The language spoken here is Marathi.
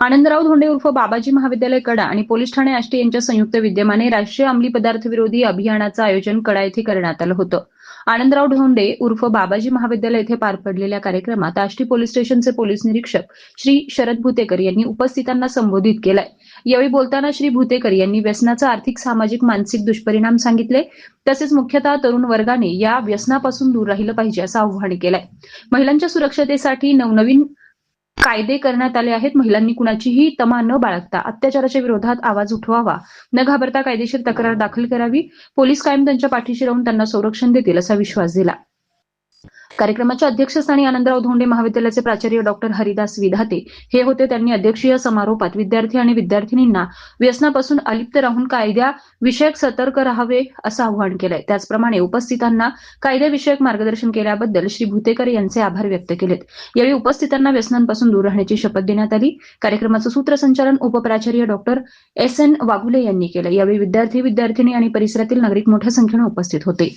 आनंदराव धोंडे उर्फ बाबाजी महाविद्यालय कडा आणि पोलीस ठाणे आष्टी यांच्या संयुक्त विद्यमाने राष्ट्रीय अंमली पदार्थ विरोधी अभियानाचं आयोजन कडा येथे करण्यात आलं होतं. आनंदराव धोंडे उर्फ बाबाजी महाविद्यालय येथे पार पडलेल्या कार्यक्रमात आष्टी पोलीस स्टेशनचे पोलीस निरीक्षक श्री शरद भुतेकर यांनी उपस्थितांना संबोधित केलंय. यावेळी बोलताना श्री भुतेकर यांनी व्यसनाचे आर्थिक सामाजिक मानसिक दुष्परिणाम सांगितले. तसेच मुख्यतः तरुण वर्गाने या व्यसनापासून दूर राहिलं पाहिजे असं आव्हान केलंय. महिलांच्या सुरक्षतेसाठी नवनवीन कायदे करण्यात आले आहेत. महिलांनी कुणाचीही तमा न बाळगता अत्याचाराच्या विरोधात आवाज उठवावा. न घाबरता कायदेशीर तक्रार दाखल करावी. पोलीस कायम त्यांच्या पाठीशी राहून त्यांना संरक्षण देतील असा विश्वास दिला. कार्यक्रमाच्या अध्यक्षस्थानी आनंदराव धोंडे महाविद्यालयाचे प्राचार्य डॉक्टर हरिदास विधाते हे होते त्यांनी अध्यक्षीय समारोपात. विद्यार्थी आणि विद्यार्थिनींना व्यसनापासून अलिप्त राहून कायद्या विषयक सतर्क राहावे असं आवाहन केलंय. त्याचप्रमाणे उपस्थितांना कायद्याविषयक मार्गदर्शन केल्याबद्दल श्री भुतेकर यांचे आभार व्यक्त केलेत. यावेळी उपस्थितांना व्यसनांपासून दूर राहण्याची शपथ देण्यात आली. कार्यक्रमाचं सूत्रसंचालन उपप्राचार्य डॉक्टर एस एन वाघुले यांनी केलं. यावेळी विद्यार्थी विद्यार्थिनी आणि परिसरातील नागरिक मोठ्या संख्येने उपस्थित होते.